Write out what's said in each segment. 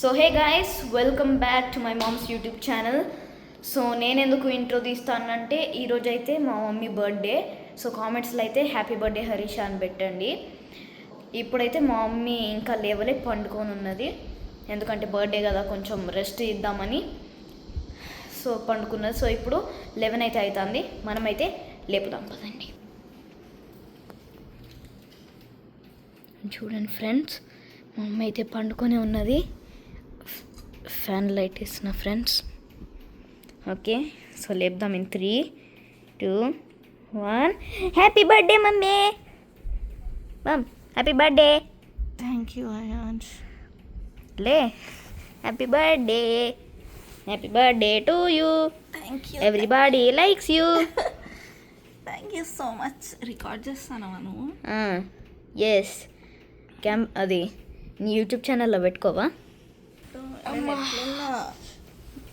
So hey guys welcome back to my mom's YouTube channel so నేను ఎందుకు intro తీస్తానంటే ఈరోజు అయితే మా మమ్మీ బర్త్డే సో కామెంట్స్లో అయితే హ్యాపీ బర్త్డే హరీష్ అని పెట్టండి. ఇప్పుడైతే మా మమ్మీ ఇంకా లేవలే పండుకొని ఉన్నది ఎందుకంటే బర్త్డే కదా కొంచెం రెస్ట్ ఇద్దామని. సో పండుకున్నది. సో ఇప్పుడు లెవెన్ అయితే అవుతుంది మనమైతే లేపుదాం పదండి. చూడండి ఫ్రెండ్స్ మా అమ్మ అయితే పండుకొని ఉన్నది. ఫ్యాన్ లైట్ ఇస్తున్న friends. Okay so లేపుదాం in three two one. Happy birthday mummy. Mom happy birthday thank you Ayaans లే happy birthday happy birthday to you thank you everybody likes you thank you so much record చేస్తాను నువ్వు? Yes cam అది నీ YouTube ఛానల్లో పెట్టుకోవా?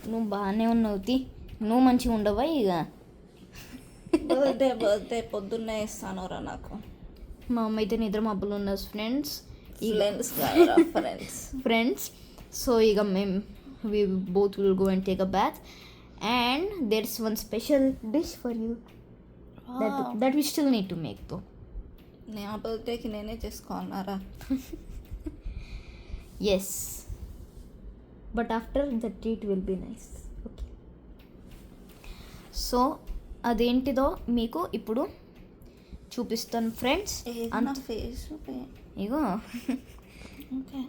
నువ్వు బాగానే ఉన్నావు తి. నువ్వు మంచిగా ఉండవా ఇక బర్త్డే బర్త్డే పొద్దున్నే ఇస్తాను రా నాకు. మా అమ్మ అయితే నిద్ర మబ్బులు ఉన్నది friends. Friends friends friends so ఇక మేము we both will go and take a bath and there is one special dish for you that that we still need to మేక్తో నా బర్త్డేకి నేనే చేసుకోవాలన్నారా? Yes but after the treat will be nice. Okay. So అదేంటిదో మీకు ఇప్పుడు చూపిస్తాను friends. ఏదన్నా face ego. Okay.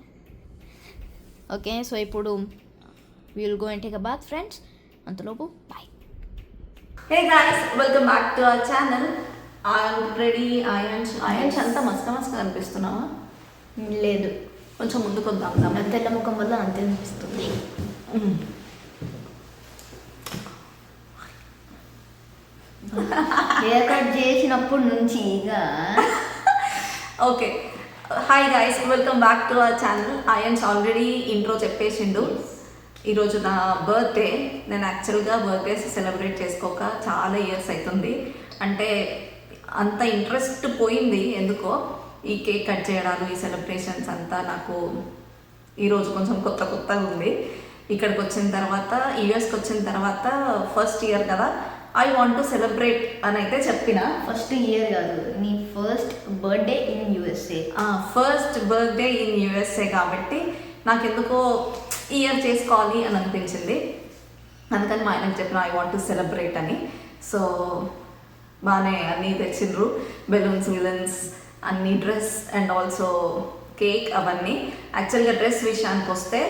Okay so ఇప్పుడు will go and take a bath friends అంతలోపు bye hey guys welcome back to our channel already Ayaans Ayaans అంతా మస్క మస్క అనిపిస్తున్నావా లేదు. కొంచెం ముందుకు వద్దాం తెల్ల ముఖం వల్ల అంతే అనిపిస్తుంది. హెయిర్ కట్ చేసినప్పటి నుంచి ఇక. Okay. Hi guys welcome back to our channel Ayaans already intro చెప్పేసిండు. ఈరోజు నా బర్త్డే నేను యాక్చువల్గా బర్త్డేస్ సెలబ్రేట్ చేసుకోక చాలా ఇయర్స్ అవుతుంది అంటే అంత ఇంట్రెస్ట్ పోయింది ఎందుకో. ఈ కేక్ కట్ చేయడాలు ఈ సెలబ్రేషన్స్ అంతా నాకు ఈరోజు కొంచెం కొత్త కొత్తగా ఉంది. ఇక్కడికి వచ్చిన తర్వాత యూఎస్కి వచ్చిన తర్వాత ఫస్ట్ ఇయర్ కదా ఐ వాంట్ టు సెలబ్రేట్ అని అయితే చెప్పిన. ఫస్ట్ ఇయర్ కాదు నీ first birthday in USA first birthday in USA కాబట్టి నాకు ఎందుకో ఇయర్ చేసుకోవాలి అని అనిపించింది. అందుకని మా ఆయనకు చెప్పిన ఐ వాంట్ టు సెలబ్రేట్ అని. సో బాగానే అన్నీ తెచ్చిండ్రు. బెలూన్స్ విలన్స్ అన్ని డ్రెస్ అండ్ ఆల్సో కేక్ అవన్నీ. యాక్చువల్గా డ్రెస్ విషయానికి వస్తే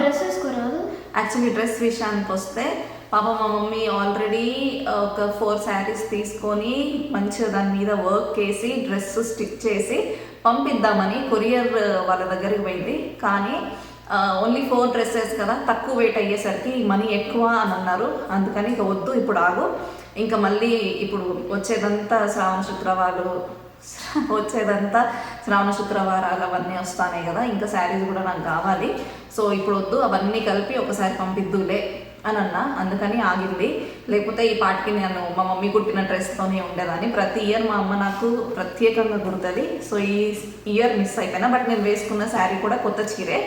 డ్రెస్ వేసుకోరాదు యాక్చువల్లీ డ్రెస్ విషయానికి వస్తే పాప మా మమ్మీ ఆల్రెడీ ఒక ఫోర్ శారీస్ తీసుకొని మంచిగా దాని మీద వర్క్ చేసి డ్రెస్ స్టిచ్ చేసి పంపిద్దామని కొరియర్ వాళ్ళ దగ్గరికి పోయింది. కానీ ఓన్లీ ఫోర్ డ్రెస్సెస్ కదా తక్కువ వెయిట్ అయ్యేసరికి మనీ ఎక్కువ అని అన్నారు. అందుకని ఇక వద్దు ఇప్పుడు ఆగు. ఇంకా మళ్ళీ ఇప్పుడు వచ్చేదంతా శ్రావణ శుక్రవారాలు వచ్చేదంతా శ్రావణ శుక్రవారాలు అవన్నీ వస్తానే కదా ఇంకా శారీస్ కూడా నాకు కావాలి. సో ఇప్పుడు వద్దు అవన్నీ కలిపి ఒకసారి పంపిద్దులే అని అన్నా అందుకని ఆగింది. లేకపోతే ఈ పాటికి నేను మా మమ్మీ కుట్టిన డ్రెస్తోనే ఉండేదాన్ని. ప్రతి ఇయర్ మా అమ్మ నాకు ప్రత్యేకంగా గుర్తుంది సో ఈ ఇయర్ మిస్ అయిపోయినా బట్ నేను వేసుకున్న శారీ కూడా కొత్త చీరే.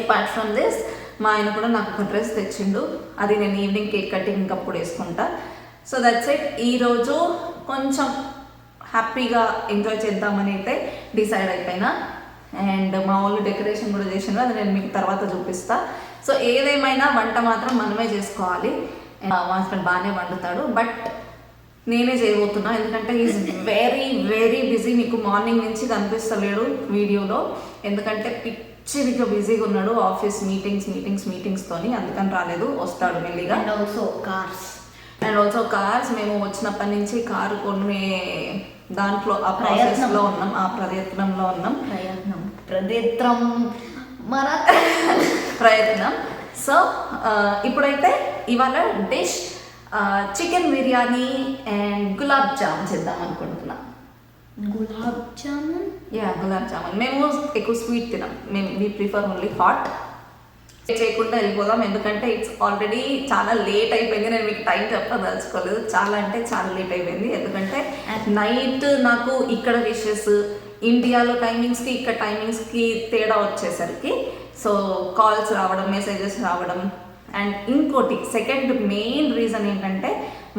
అపార్ట్ ఫ్రమ్ దిస్ మా ఆయన కూడా నాకు ఒక డ్రెస్ తెచ్చిండు. అది నేను ఈవినింగ్ కేక్ కటింగ్ అప్పుడు వేసుకుంటా. సో దట్స్ ఇట్ ఈరోజు కొంచెం హ్యాపీగా ఎంజాయ్ చేద్దామని అయితే డిసైడ్ అయిపోయినా. అండ్ మా వాళ్ళు డెకరేషన్ కూడా చేసిండ్రు. అది నేను మీకు తర్వాత చూపిస్తా. సో ఏదేమైనా వంట మాత్రం మనమే చేసుకోవాలి. మా హస్బెండ్ బాగానే వండుతాడు. బట్ నేనే చేయబోతున్నా. ఎందుకంటే ఈజ్ వెరీ వెరీ బిజీ మీకు మార్నింగ్ నుంచి కనిపిస్తలేడు వీడియోలో. ఎందుకంటే పిచ్చిగా బిజీగా ఉన్నాడు. ఆఫీస్ మీటింగ్స్ మీటింగ్స్ మీటింగ్స్తోని అందుకని రాలేదు. వస్తాడు మెల్లిగా. Also cars and also cars మేము వచ్చినప్పటి నుంచి కారు కొనే దాంట్లో ఆ ప్రయత్నం. ప్రాసెస్లో ఉన్నాం ఆ ప్రయత్నంలో ఉన్నాం. ప్రయత్నం. ప్రదేత్రం మన ప్రయత్నం. సో ఇప్పుడైతే ఇవాళ dish chicken biryani and gulab jam చేద్దాం అనుకుంటున్నా. గులాబ్ జామున్? యా గులాబ్ జామున్. మేము ఎక్కువ స్వీట్ తినాం. మేము వీ ప్రిఫర్ ఓన్లీ హాట్ చేయకుండా వెళ్ళిపోదాం. ఎందుకంటే ఇట్స్ ఆల్రెడీ చాలా లేట్ అయిపోయింది. నేను మీకు టైం చెప్పదలుచుకోలేదు చాలా అంటే చాలా లేట్ అయిపోయింది. ఎందుకంటే నైట్ నాకు ఇక్కడ విషెస్ ఇండియాలో టైమింగ్స్కి ఇక్కడ టైమింగ్స్కి తేడా వచ్చేసరికి సో కాల్స్ రావడం మెసేజెస్ రావడం అండ్ ఇంకోటి సెకండ్ మెయిన్ రీజన్ ఏంటంటే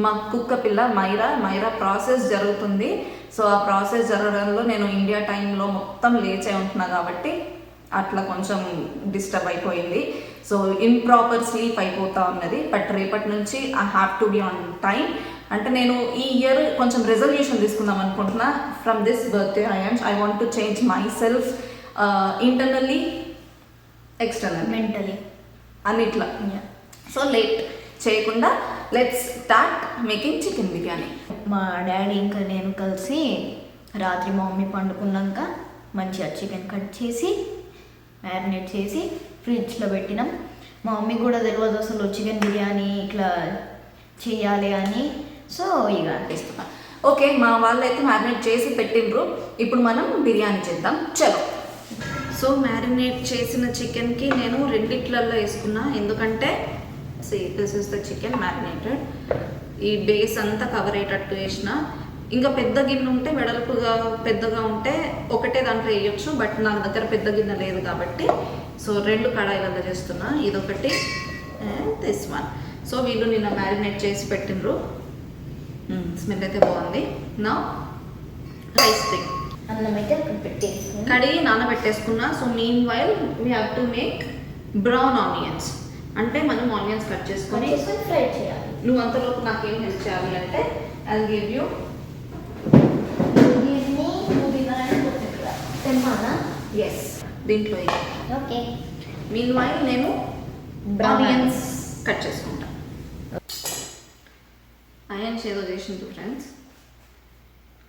మా కుక్క పిల్ల మైరా మైరా ప్రాసెస్ జరుగుతుంది. సో ఆ ప్రాసెస్ జరగడంలో నేను ఇండియా టైంలో మొత్తం లేచే ఉంటున్నా కాబట్టి అట్లా కొంచెం డిస్టర్బ్ అయిపోయింది. సో ఇంప్రాపర్ స్లీప్ అయిపోతా ఉన్నది. బట్ రేపటి నుంచి I have to be on time అంటే నేను ఈ ఇయర్ కొంచెం రెజల్యూషన్ తీసుకుందాం అనుకుంటున్నా. From this birthday I I want to change myself internally external mentally అన్నిట్లా. So late చేయకుండా let's start making chicken biryani. మా డాడీ ఇంకా నేను కలిసి రాత్రి మా మమ్మీ పండుకున్నాక మంచిగా చికెన్ కట్ చేసి మ్యారినేట్ చేసి ఫ్రిడ్జ్లో పెట్టినాం. మా మమ్మీ కూడా తెలియదు అసలు చికెన్ బిర్యానీ ఇట్లా చేయాలి అని. సో ఇక అనిపిస్తున్నా ఓకే మా వాళ్ళు అయితే మ్యారినేట్ చేసి పెట్టిండ్రు. ఇప్పుడు మనం బిర్యానీ చేద్దాం. చలో. సో మ్యారినేట్ చేసిన చికెన్కి నేను రెండిట్లలో వేసుకున్నా. ఎందుకంటే this is the chicken marinated ఈ బేస్ అంతా కవర్ అయ్యేటట్టు వేసిన. ఇంకా పెద్ద గిన్నె ఉంటే వెడల్పుగా పెద్దగా ఉంటే ఒకటే దాంట్లో వేయొచ్చు బట్ నా దగ్గర పెద్ద గిన్నె లేదు కాబట్టి. సో రెండు కడాయిలలో చేస్తున్నా ఇదొకటి దిస్ వన్ సో వీళ్ళు నిన్న మ్యారినేట్ చేసి పెట్టిండ్రు. స్మెల్ అయితే బాగుంది. నా రైస్ థింగ్ కడిగి నానబెట్టేసుకున్నా. So meanwhile we have to make brown onions అంటే మనం ఆనియన్స్ కట్ చేసుకొని చేసుకొని ఫ్రై చేయాలి. నువ్వు అంతలోపు నాకేం హెల్ప్ చేయాలి అంటే ఐ గివ్ యూ ఇవన్నీ పుదీనా and ఎస్ దీంట్లో ఓకే. మీన్ వైల్ నేను ఆనియన్స్ కట్ చేసుకుంటా. ఆనియన్స్ ఏదో చేసింది ఫ్రెండ్స్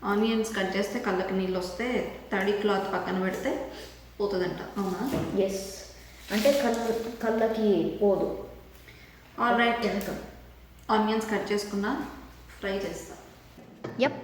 ఆనియన్స్ కట్ చేస్తే కళ్ళకి నీళ్ళు వస్తే తడి క్లాత్ పక్కన పెడితే పోతుందంట. అవునా? ఎస్ అంటే కళ్ళ కళ్ళకి పోదు. ఆల్ రైట్ ఆనియన్స్ కట్ చేసుకున్నా ఫ్రై చేస్తా. యప్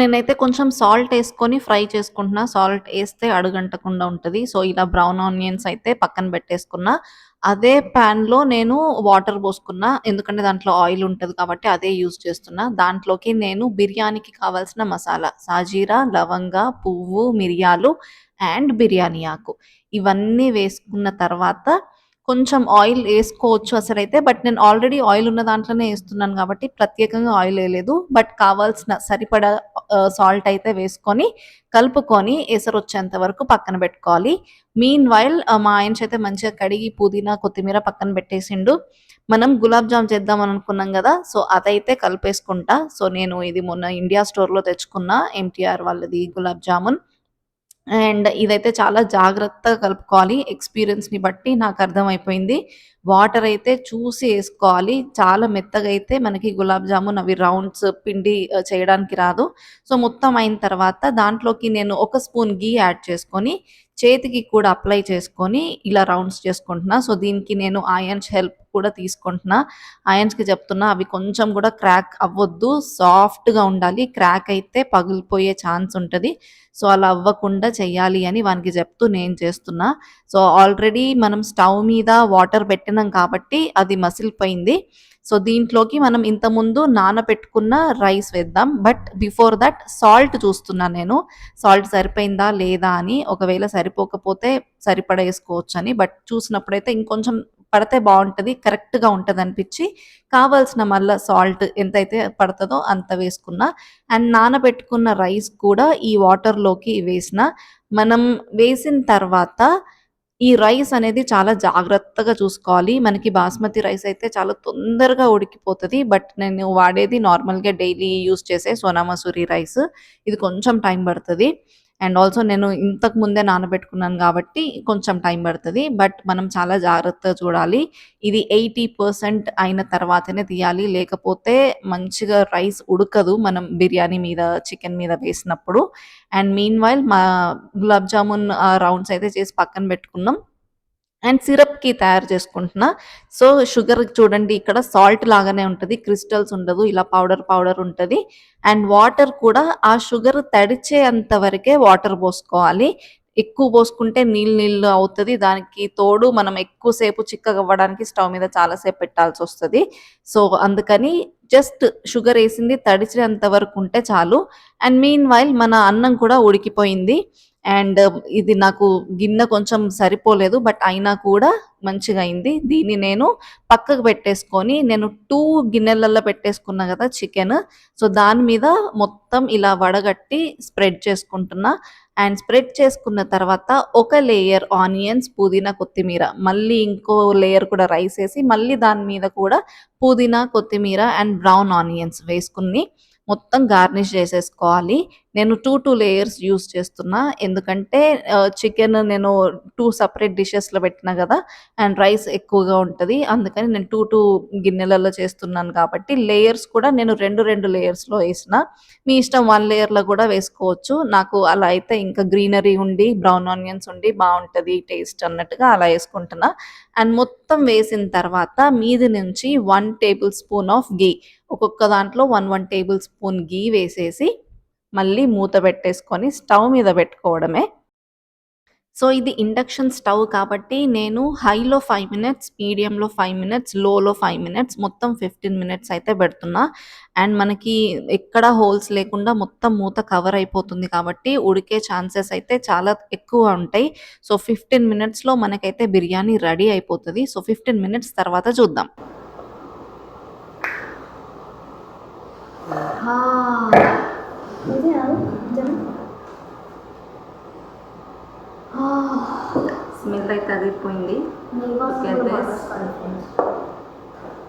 నేనైతే కొంచెం సాల్ట్ వేసుకొని ఫ్రై చేసుకుంటున్నా. సాల్ట్ వేస్తే అడుగంటకుండా ఉంటుంది. సో ఇలా బ్రౌన్ ఆనియన్స్ అయితే పక్కన పెట్టేసుకున్నా. అదే ప్యాన్లో నేను వాటర్ పోసుకున్నా. ఎందుకంటే దాంట్లో ఆయిల్ ఉంటుంది కాబట్టి అదే యూజ్ చేస్తున్నా. దాంట్లోకి నేను బిర్యానీకి కావాల్సిన మసాలా. సాజీరా లవంగ పువ్వు మిరియాలు అండ్ బిర్యానీ ఆకు. ఇవన్నీ వేసుకున్న తర్వాత కొంచెం ఆయిల్ వేసుకోవచ్చు అసలు అయితే బట్ నేను ఆల్రెడీ ఆయిల్ ఉన్న దాంట్లోనే వేస్తున్నాను కాబట్టి ప్రత్యేకంగా ఆయిల్ వేయలేదు. బట్ కావాల్సిన సరిపడా సాల్ట్ అయితే వేసుకొని కలుపుకొని ఎసరు వచ్చేంత వరకు పక్కన పెట్టుకోవాలి. మీన్ వైల్ మా ఆయన అయితే మంచిగా కడిగి పుదీనా కొత్తిమీర పక్కన పెట్టేసిండు. మనం గులాబ్ జామ్ చేద్దాం అనుకున్నాం కదా సో అదైతే కలిపేసుకుంటా. సో నేను ఇది మొన్న ఇండియా స్టోర్లో తెచ్చుకున్న ఎంటీఆర్ వాళ్ళది గులాబ్ జామున్. అండ్ ఇదైతే చాలా జాగ్రత్తగా కలుపుకోవాలి. ఎక్స్పీరియన్స్ని బట్టి నాకు అర్థమైపోయింది. వాటర్ అయితే చూసి వేసుకోవాలి. చాలా మెత్తగా అయితే మనకి గులాబ్ జామున్ అవి రౌండ్స్ పిండి చేయడానికి రాదు. సో మొత్తం అయిన తర్వాత దాంట్లోకి నేను ఒక స్పూన్ గీ యాడ్ చేసుకొని చేతికి కూడా అప్లై చేసుకొని ఇలా రౌండ్స్ చేసుకుంటున్నా. సో దీనికి నేను ఆయన్స్ హెల్ప్ కూడా తీసుకుంటున్నా. ఆయన్స్కి చెప్తున్నా అవి కొంచెం కూడా క్రాక్ అవ్వద్దు. సాఫ్ట్గా ఉండాలి. క్రాక్ అయితే పగిలిపోయే ఛాన్స్ ఉంటుంది. సో అలా అవ్వకుండా చేయాలి అని వానికి చెప్తూ నేను చేస్తున్నా. సో ఆల్రెడీ మనం స్టవ్ మీద వాటర్ పెట్టినాం కాబట్టి అది మసిలిపోయింది. సో దీంట్లోకి మనం ఇంతకుముందు నానబెట్టుకున్న రైస్ వేద్దాం. బట్ బిఫోర్ దట్ సాల్ట్ చూస్తున్నా నేను. సాల్ట్ సరిపోయిందా లేదా అని. ఒకవేళ సరిపోకపోతే సరిపడ వేసుకోవచ్చు అని బట్ చూసినప్పుడైతే ఇంకొంచెం పడితే బాగుంటుంది కరెక్ట్గా ఉంటుంది అనిపించి కావాల్సిన మళ్ళీ సాల్ట్ ఎంతైతే పడుతుందో అంత వేసుకున్నా అండ్ నానబెట్టుకున్న రైస్ కూడా ఈ వాటర్లోకి వేసిన. మనం వేసిన తర్వాత ఈ రైస్ అనేది చాలా జాగ్రత్తగా చూసుకోవాలి. మనకి బాస్మతి రైస్ అయితే చాలా తొందరగా ఉడికిపోతుంది. బట్ నేను వాడేది నార్మల్గా డైలీ యూస్ చేసే సోనా మసూరి రైస్. ఇది కొంచెం టైం పడుతుంది. అండ్ ఆల్సో నేను ఇంతకు ముందే నానబెట్టుకున్నాను కాబట్టి కొంచెం టైం పడుతుంది. బట్ మనం చాలా జాగ్రత్తగా చూడాలి. ఇది ఎయిటీ పర్సెంట్ అయిన తర్వాతనే తీయాలి. లేకపోతే మంచిగా రైస్ ఉడకదు మనం బిర్యానీ మీద చికెన్ మీద వేసినప్పుడు. అండ్ మీన్ వైల్ మా గులాబ్ జామున్ రౌండ్స్ అయితే చేసి పక్కన పెట్టుకున్నాం. అండ్ సిరప్కి తయారు చేసుకుంటున్నా. సో షుగర్ చూడండి ఇక్కడ సాల్ట్ లాగానే ఉంటుంది క్రిస్టల్స్ ఉండదు ఇలా పౌడర్ పౌడర్ ఉంటుంది. అండ్ వాటర్ కూడా ఆ షుగర్ తడిచేంత వరకే వాటర్ పోసుకోవాలి. ఎక్కువ పోసుకుంటే నీళ్ళు నీళ్ళు అవుతుంది. దానికి తోడు మనం ఎక్కువసేపు చిక్కగా అవ్వడానికి స్టవ్ మీద చాలాసేపు పెట్టాల్సి వస్తుంది. సో అందుకని జస్ట్ షుగర్ వేసింది తడిచినంత వరకు ఉంటే చాలు. అండ్ మీన్ వైల్ మన అన్నం కూడా ఉడికిపోయింది. అండ్ ఇది నాకు గిన్నె కొంచెం సరిపోలేదు బట్ అయినా కూడా మంచిగా అయింది. దీన్ని నేను పక్కకు పెట్టేసుకొని నేను టూ గిన్నెలలో పెట్టేసుకున్నా కదా చికెన్ సో దాని మీద మొత్తం ఇలా వడగట్టి స్ప్రెడ్ చేసుకుంటున్నా. అండ్ స్ప్రెడ్ చేసుకున్న తర్వాత ఒక లేయర్ ఆనియన్స్ పుదీనా కొత్తిమీర మళ్ళీ ఇంకో లేయర్ కూడా రైస్ వేసి మళ్ళీ దాని మీద కూడా పుదీనా కొత్తిమీర అండ్ బ్రౌన్ ఆనియన్స్ వేసుకుని మొత్తం గార్నిష్ చేసేసుకోవాలి. నేను టూ టూ లేయర్స్ యూస్ చేస్తున్నా. ఎందుకంటే చికెన్ నేను టూ సపరేట్ డిషెస్లో పెట్టినా కదా అండ్ రైస్ ఎక్కువగా ఉంటుంది. అందుకని నేను టూ టూ గిన్నెలలో చేస్తున్నాను కాబట్టి లేయర్స్ కూడా నేను రెండు రెండు లేయర్స్లో వేసిన. మీ ఇష్టం వన్ లేయర్లో కూడా వేసుకోవచ్చు. నాకు అలా అయితే ఇంకా గ్రీనరీ ఉండి బ్రౌన్ ఆనియన్స్ ఉండి బాగుంటుంది టేస్ట్ అన్నట్టుగా అలా వేసుకుంటున్నా. అండ్ మొత్తం వేసిన తర్వాత మీది నుంచి one tablespoon of ghee. ఒక్కొక్క దాంట్లో one one tablespoon ghee వేసేసి మళ్ళీ మూత పెట్టేసుకొని స్టవ్ మీద పెట్టుకోవడమే. సో ఇది ఇండక్షన్ స్టవ్ కాబట్టి నేను హైలో ఫైవ్ మినిట్స్ మీడియంలో ఫైవ్ మినిట్స్ లోలో ఫైవ్ మినిట్స్ మొత్తం ఫిఫ్టీన్ మినిట్స్ అయితే పెడుతున్నా. అండ్ మనకి ఎక్కడ హోల్స్ లేకుండా మొత్తం మూత కవర్ అయిపోతుంది కాబట్టి ఉడికే ఛాన్సెస్ అయితే చాలా ఎక్కువ ఉంటాయి. సో ఫిఫ్టీన్ మినిట్స్లో మనకైతే బిర్యానీ రెడీ అయిపోతుంది. సో ఫిఫ్టీన్ మినిట్స్ తర్వాత చూద్దాం. ఇది స్మెల్ అయితే అదిరిపోయింది.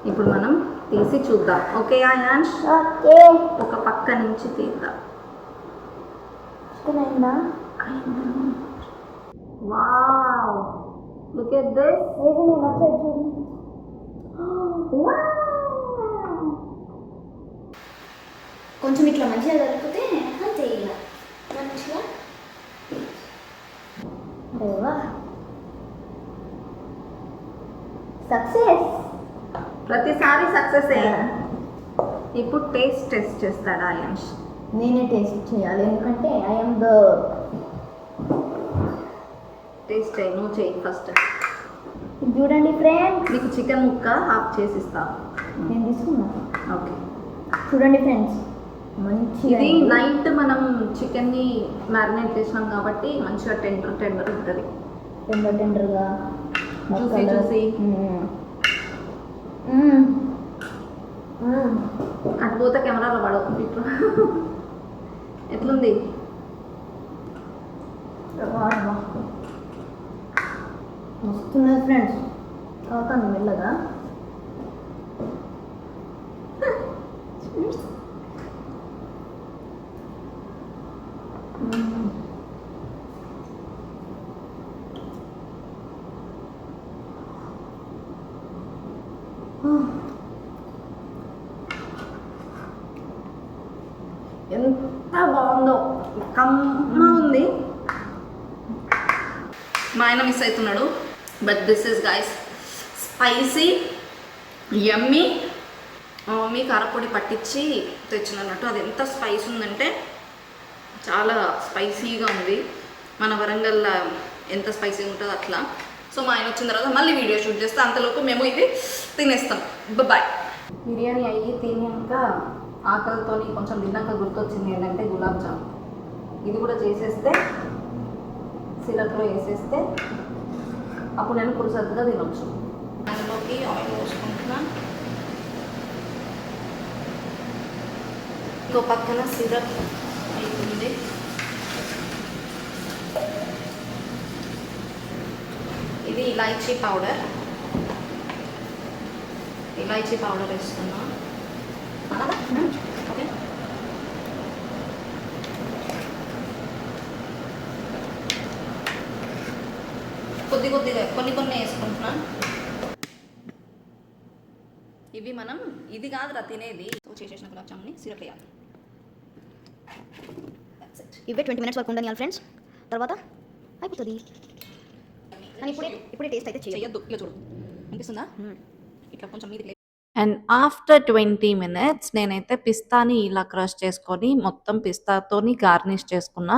ఇప్పుడు మనం తీసి చూద్దాం. Okay Ayaans okay. ఒక పక్క నుంచి తీద్దాం. వావ్. లుక్ ఎట్ దిస్ ఏది నేను వచ్చేది చూడండి కొంచెం ఇట్లా మంచిగా జరిగితే అంతే ఇలా. మంచిగా. సక్సెస్ ప్రతిసారి సక్సెస్ ఇప్పుడు టేస్ట్ టెస్ట్ చేస్తాడు ఆయాన్స్ నేనే టేస్ట్ చేయాలి. ఎందుకంటే ఐఎమ్ ద టేస్ట్ చేయి నువ్వు చేయి ఫస్ట్ చూడండి ఫ్రెండ్స్ నీకు చికెన్ ముక్క హాఫ్ చేసి ఇస్తా. నేను తీసుకున్నా. ఓకే. చూడండి ఫ్రెండ్స్ మంచిగా ఇది నైట్ మనం చికెన్ని మ్యారినేట్ చేసినాం కాబట్టి మంచిగా టెండర్ టెండర్ ఉంటుంది. టెండర్ టెండర్గా Juicy, juicy. అటు పోతే కెమెరాలో పడవు. ఇప్పుడు ఎట్లుంది? వస్తున్నది ఫ్రెండ్స్. అవుతాను మెల్లగా ఎంత బాగుందో కమ్మ ఉంది మా అవుతున్నాడు. But this is guys spicy yummy me mummy కారపొడి పట్టించి తెచ్చినట్టు అది ఎంత స్పైస్ ఉందంటే చాలా స్పైసీగా ఉంది. మన వరంగల్లో ఎంత స్పైసీగా ఉంటుందో అట్లా. సో మా ఆయన వచ్చిన తర్వాత మళ్ళీ వీడియో షూట్ చేస్తే. అంతలోపు మేము ఇది తినేస్తాం. బాయ్ బిర్యానీ అయ్యి తినాక ఆకలితో కొంచెం తిన్నాక గుర్తొచ్చింది ఏంటంటే గులాబ్ జామ్. ఇది కూడా చేసేస్తే సిరప్లో వేసేస్తే అప్పుడు నేను పురుసద్దుగా తినొచ్చు. అందులోకి ఆయిల్ పోసుకుంటున్నా. ఇంకో పక్కన సిరప్ అయిపోయింది ఇది ఇలాచీ పౌడర్. ఇలాచీ పౌడర్ వేస్తున్నా. కొద్ది కొద్దిగా కొన్ని కొన్ని వేసుకుంటున్నాను ఇవి మనం ఇది కాదురా తినేది. సో చేసేసిన గులాబ్ జాముని సిరప్ వేయాలి. ఇవే ట్వంటీ మినిట్స్ వరకు ఉండని ఫ్రెండ్స్. తర్వాత అయిపోతుంది. కానీ ఇప్పుడే ఇప్పుడే టేస్ట్ అయితే చేయదు చెయ్యొద్దు. ఇలా చూడు. అనిపిస్తుందా ఇట్లా కొంచెం మీది అండ్ ఆఫ్టర్ ట్వంటీ మినిట్స్ నేనైతే పిస్తాని ఇలా క్రష్ చేసుకొని మొత్తం పిస్తాతోని గార్నిష్ చేసుకున్నా.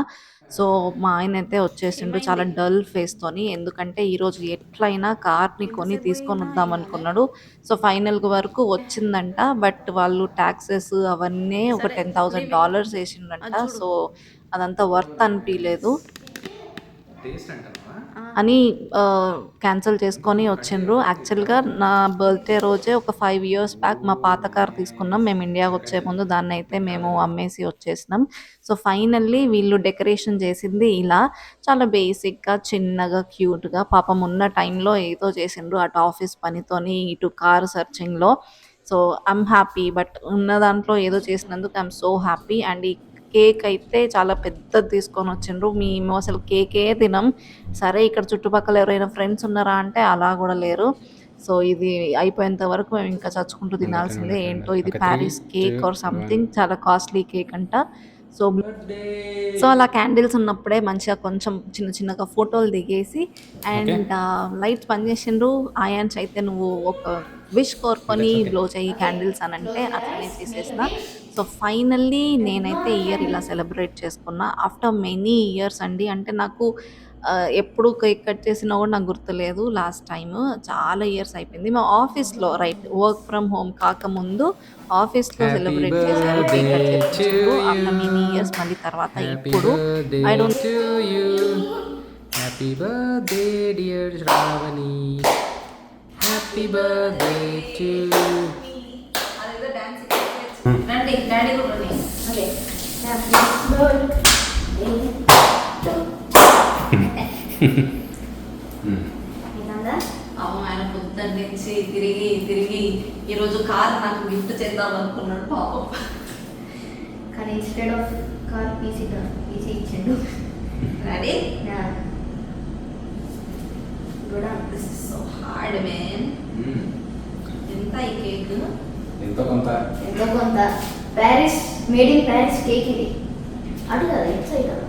సో మా ఆయన అయితే వచ్చేసిండు చాలా డల్ ఫేస్తోని. ఎందుకంటే ఈరోజు ఎట్లయినా కార్ని కొని తీసుకొని వద్దాం అనుకున్నాడు సో ఫైనల్ వరకు వచ్చిందంట. బట్ వాళ్ళు ట్యాక్సెస్ అవన్నీ ఒక టెన్ థౌసండ్ డాలర్స్ వేసిండంట. సో అదంతా వర్త్ అనిపించలేదు టేస్ట్ అని క్యాన్సిల్ చేసుకొని వచ్చిండ్రు. యాక్చువల్గా నా బర్త్డే రోజే ఒక ఫైవ్ ఇయర్స్ బ్యాక్ మా పాత కార్ తీసుకున్నాం. మేము ఇండియాకి వచ్చే ముందు దాన్ని అయితే మేము అమ్మేసి వచ్చేసినాం. సో ఫైనల్లీ వీళ్ళు డెకరేషన్ చేసింది ఇలా. చాలా బేసిక్గా చిన్నగా క్యూట్గా పాపం ఉన్న టైంలో ఏదో చేసిండ్రు. అటు ఆఫీస్ పనితోని ఇటు కార్ సర్చింగ్లో సో ఐమ్ హ్యాపీ బట్ ఉన్న దాంట్లో ఏదో చేసినందుకు ఐఎమ్ సో హ్యాపీ అండ్ ఈ కేక్ అయితే చాలా పెద్దది తీసుకొని వచ్చిండ్రు. మేము అసలు కేకే తినం. సరే ఇక్కడ చుట్టుపక్కల ఎవరైనా ఫ్రెండ్స్ ఉన్నారా అంటే అలా కూడా లేరు. సో ఇది అయిపోయేంత వరకు మేము ఇంకా చచ్చుకుంటూ తినాల్సిందే. ఏంటో ఇది ప్యారిస్ కేక్ ఆర్ సంథింగ్ చాలా కాస్ట్లీ కేక్ అంట. సో సో అలా క్యాండిల్స్ ఉన్నప్పుడే మంచిగా కొంచెం చిన్న చిన్నగా ఫోటోలు దిగేసి అండ్ లైట్స్ పనిచేసిండ్రు ఆయాన్స్ అయితే నువ్వు ఒక విష్ కోరుకొని బ్లో చేయి క్యాండిల్స్ అని అంటే అట్లనే చేసేసిన. సో ఫైనల్లీ నేనైతే ఇయర్ ఇలా సెలబ్రేట్ చేసుకున్నా. ఆఫ్టర్ మెనీ ఇయర్స్ అండి అంటే నాకు ఎప్పుడు కేక్ కట్ చేసినా కూడా నాకు గుర్తులేదు లాస్ట్ టైం చాలా ఇయర్స్ అయిపోయింది. మా ఆఫీస్లో రైట్ వర్క్ ఫ్రమ్ హోమ్ కాకముందు ఆఫీస్లో సెలబ్రేట్ చేశారు కేక్ కట్ చేపించారు ఆఫ్టర్. మెనీ ఇయర్స్ మళ్ళీ తర్వాత ఇప్పుడు. Birthday I don't- to you happy birthday dear Shravani happy birthday to రండి డాడీ కూడా రండి ఓకే. అమ్మ ఆయన పొద్దున్న నుంచి తిరిగి తిరిగి ఈరోజు కార్ నాకు గిఫ్ట్ చేద్దాం అనుకున్నాడు పాపం. కానీ instead of car PC PC ఇచ్చిండు. రెడీ కూడా this is so hard man ఎంత ఈ కేక్? ఎంతో కొంత? ఎంతో కొంత? Paris made in Paris cake ఇది. అటు కదా ఇటు సైడ్ కదా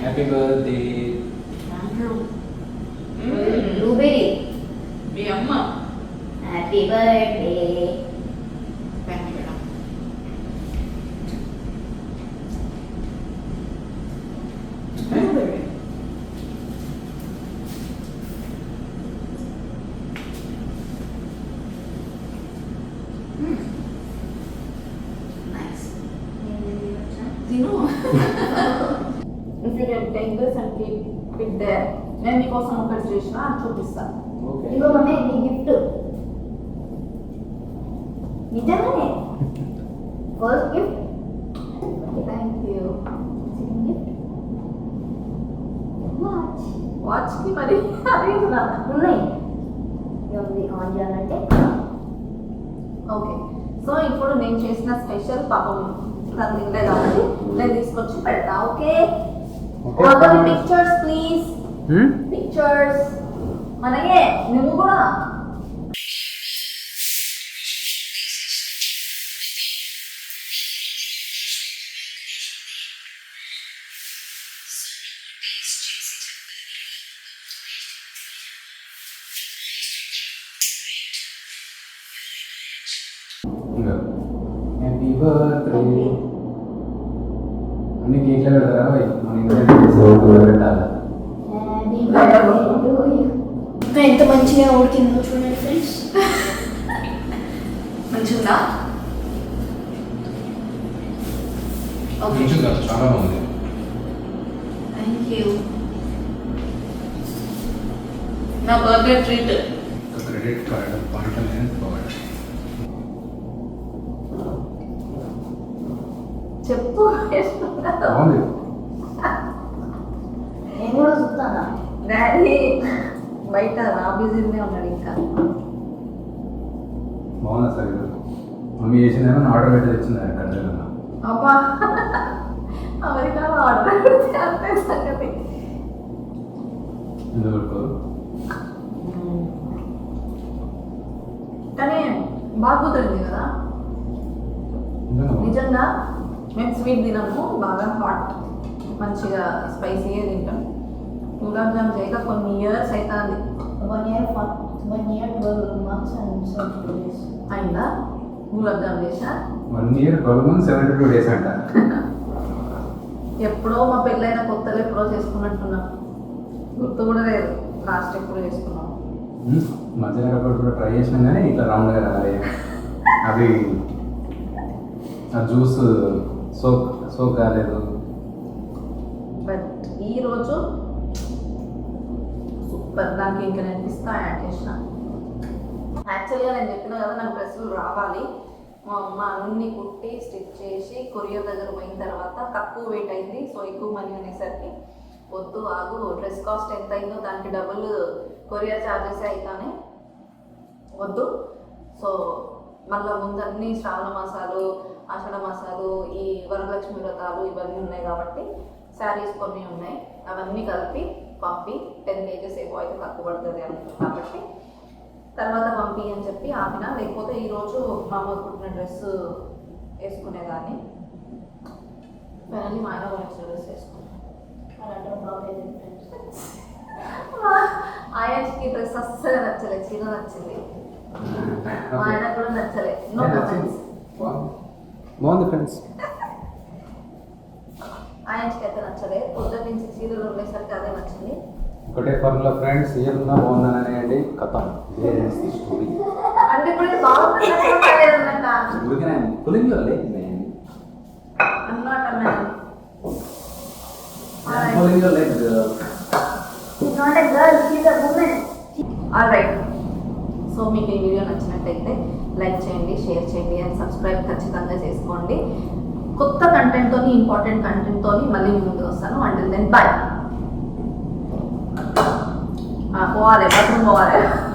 హ్యాపీ బర్త్డే బ్లూబెర్రీ మీ అమ్మ. Happy birthday thank you madam nice తిను if you can take this and keep it there నేను ఒకటి చేసిన చూపిస్తాను మమ్మీ నీ గిఫ్ట్ నిజంగానే? First gift thank you second gift watch వాచ్కి మరి అదే ఉన్నాయి. ఆన్ చేయాలంటే? ఓకే. సో ఇప్పుడు నేను చేసిన స్పెషల్ పాపం. తను తినలే కాబట్టి నేను తీసుకొచ్చి పెడతా. ఓకే? పిక్చర్స్ ప్లీజ్ పిక్చర్స్ మనగే నువ్వు కూడా. హ్యాపీ బర్త్డే అన్ని కేక్లు పెడతారా భయ్? మన ఇంట్లో పెట్టాలి ఇంకా ఎంత మంచిగా ఉడికిందో చూడండి ఫ్రెండ్స్ మంచిగా ఓకే మంచిది కాదు, చాలా బాగుంది థ్యాంక్ యూ నా బర్త్డే ట్రీట్ ఒక క్రెడిట్ కార్డ్ పాయింట్ అనేది పోవాలి చెప్పు బాగుంది నేను కూడా చూస్తానా? డాడీ. బయట నా ఉన్నాడు ఇంకా. బాగుంది సార్ మమ్మీ చేసిందేమో ఆర్డర్ పెట్టి తెచ్చింది అక్కడ అబ్బా అమెరికాలో ఆర్డర్ పెడితే అంతే సంగతి ఎందుకు కానీ బాగా కుదిరింది కదా నిజంగా నిజంగా మేము స్వీట్ తినము బాగా హాట్ మంచిగా స్పైసీగా తింటాం. గులాబ్ జామ్ చేయక కొన్ని ఇయర్స్ అవుతుంది one year one year twelve months and seventy two days అయిందా? గులాబ్ జామ్ చేసా? One year twelve months seventy two days అంట. ఎప్పుడో మా పెళ్ళైన కొత్తలో ఎప్పుడో చేసుకున్నట్టున్నాం. గుర్తు కూడా లేదు. లాస్ట్ ఎప్పుడు చేసుకున్నాం? మధ్యలో కూడా ట్రై చేసినాం కానీ ఇట్లా రౌండ్గా రాలే. అది ఆ జ్యూస్ సోక్ సోక్ కాలేదు బట్ ఈరోజు దానికి ఇంకా నేను పిస్తా యాడ్ చేసిన యాక్చువల్గా నేను చెప్పిన కదా నాకు డ్రెస్సులు రావాలి. మా అమ్మ అన్ని కుట్టి స్టిచ్ చేసి కొరియర్ దగ్గర పోయిన తర్వాత తక్కువ వెయిట్ అయింది సో ఎక్కువ మనీ అనేసరికి వద్దు ఆగు డ్రెస్ కాస్ట్ ఎంత అయిందో దానికి డబుల్ కొరియర్ ఛార్జెస్ అవుతానే వద్దు. సో మళ్ళీ ముందన్నీ శ్రావణ మాసాలు ఆషాఢ మాసాలు ఈ వరలక్ష్మి వ్రతాలు ఇవన్నీ ఉన్నాయి కాబట్టి శారీస్ కొన్ని ఉన్నాయి. అవన్నీ కలిపి పంపి టెన్ కేజెస్ ఏమో అయితే తక్కువ పడుతుంది అనుకుంటున్నాను కాబట్టి తర్వాత పంపి అని చెప్పి ఆపిన. లేకపోతే ఈరోజు మా అమ్మ కుట్టిన డ్రెస్ వేసుకునేదాన్ని. ఫైనల్లీ మా ఆయన కొనిచ్చిన డ్రెస్ వేసుకున్నాను ఆయనకి డ్రెస్ అస్సలు నచ్చలేదు చీర నచ్చింది. మా ఆయన కూడా నచ్చలే. నో నచ్చింది. కమెంట్స్ బాగుంది. బాగుంది ఫ్రెండ్స్ ఆయనకి అయితే నచ్చలే పొద్దున్న నుంచి చీరలు ఉండేసరికి అదే నచ్చింది ఒకటే ఫర్మ్లో ఫ్రెండ్స్ ఏమన్నా బాగుందని అండి కథ. స్టోరీ అంటే ఇప్పుడు పులింగ్ లేదు పులింగ్ లేదు. ఆల్ రైట్ సో మీకు ఈ వీడియో నచ్చినట్టయితే లైక్ చేయండి షేర్ చేయండి అండ్ సబ్స్క్రైబ్ ఖచ్చితంగా చేసుకోండి. కొత్త కంటెంట్తో ఇంపార్టెంట్ కంటెంట్తో మళ్ళీ మీ ముందుకు వస్తాను. Until then bye 他说嘞他通过我嘞。